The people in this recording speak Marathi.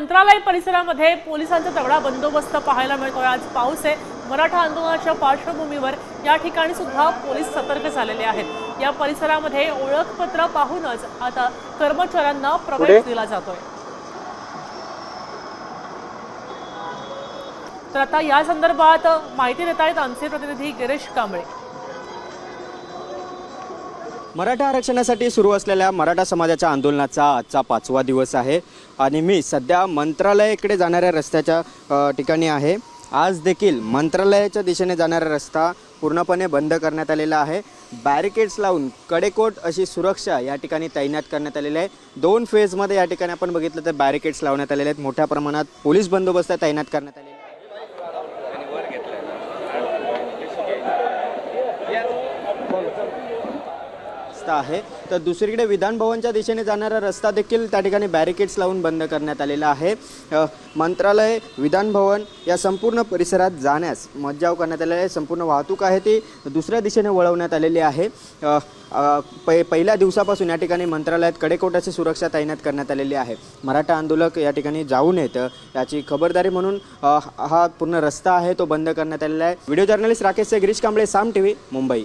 मंत्रालय परिसरामध्ये पोलिसांचा तगडा बंदोबस्त पाहायला मिळतोय. आज पाऊस आहे. मराठा आंदोलनाच्या पार्श्वभूमीवर या ठिकाणी सुद्धा पोलीस सतर्क झालेले आहेत. या परिसरामध्ये ओळखपत्र पाहूनच आता कर्मचाऱ्यांना प्रवेश दिला जातोय. तर आता या संदर्भात माहिती देत आहेत आमचे प्रतिनिधी गिरीश कांबळे. मराठा आरक्षणासाठी सुरू असलेल्या मराठा समाजाच्या आंदोलनाचा आजचा पाचवा दिवस आहे. आणि मी सध्या मंत्रालयाकडे जाणाऱ्या रस्त्याच्या ठिकाणी आहे. आज देखील मंत्रालयाच्या दिशेने जाणारा रस्ता पूर्णपणे बंद करण्यात आलेला आहे. बॅरिकेड्स लावून कडेकोट अशी सुरक्षा या ठिकाणी तैनात करण्यात आलेली आहे. दोन फेजमध्ये या ठिकाणी आपण बघितलं तर बॅरिकेड्स लावण्यात आलेले आहेत. मोठ्या प्रमाणात पोलीस बंदोबस्त तैनात करण्यात आलेले आहे रस्ता आहे. तर दुसरीकडे विधानभवनच्या दिशेने जाणारा रस्ता देखील त्या ठिकाणी बॅरिकेड्स लावून बंद करण्यात आलेला आहे. मंत्रालय विधानभवन या संपूर्ण परिसरात जाण्यास मज्जाव करण्यात आलेला आहे. संपूर्ण वाहतूक आहे ती दुसऱ्या दिशेने वळवण्यात आलेली आहे. पै पहिल्या दिवसापासून या ठिकाणी मंत्रालयात कडेकोटाची सुरक्षा तैनात करण्यात आलेली आहे. मराठा आंदोलक या ठिकाणी जाऊ नयेत याची खबरदारी म्हणून हा पूर्ण रस्ता आहे तो बंद करण्यात आलेला आहे. Video journalist Rakesh Girish Kamble Saam T V Mumbai.